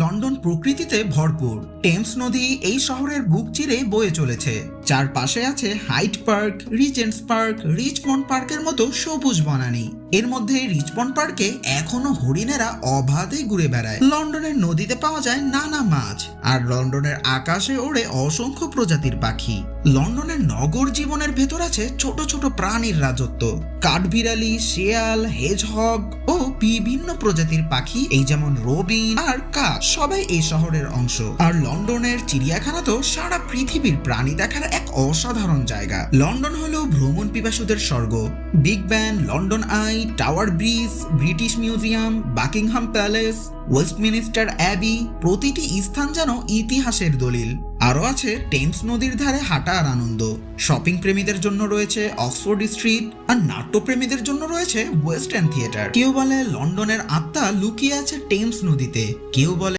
London প্রকৃতিতে ভরপুর। Thames নদী এই শহরের বুক চিরে বয়ে চলেছে। চারপাশে আছে Hyde Park, Regents Park, Richmond পার্কের মতো সবুজ বনানি। এর মধ্যে রিচমন্ড পার্কে এখনও হরিণেরা অবাধে ঘুরে বেড়ায়। লন্ডনের নদীতে পাওয়া যায় নানা মাছ আর লন্ডনের আকাশে ওড়ে অসংখ্য প্রজাতির পাখি। লন্ডনের নগর জীবনের ভেতর আছে ছোট ছোট প্রাণীর রাজত্ব। কাঠবিড়ালি, শেয়াল হেজহগ বিভিন্ন প্রজাতির পাখি, এই যেমন রবিন আর কাক, সবাই এই শহরের অংশ। আর লন্ডনের চিড়িয়াখানা তো সারা পৃথিবীর প্রাণী দেখার এক অসাধারণ জায়গা। লন্ডন হলো ভ্রমণ পিপাসুদের স্বর্গ। Big Ben London Eye, Tower Bridge, British Museum, Buckingham Palace, Westminster Abbey, প্রতিটি স্থান যেন ইতিহাসের দলিল। আরও আছে টেমস নদীর ধারে হাঁটার আনন্দ। শপিং প্রেমীদের জন্য রয়েছে অক্সফোর্ড স্ট্রিট আর নাট্যপ্রেমীদের জন্য রয়েছে ওয়েস্টার্ন থিয়েটার। কেউ বলে লন্ডনের আত্মা লুকিয়ে আছে টেমস নদীতে। কেউ বলে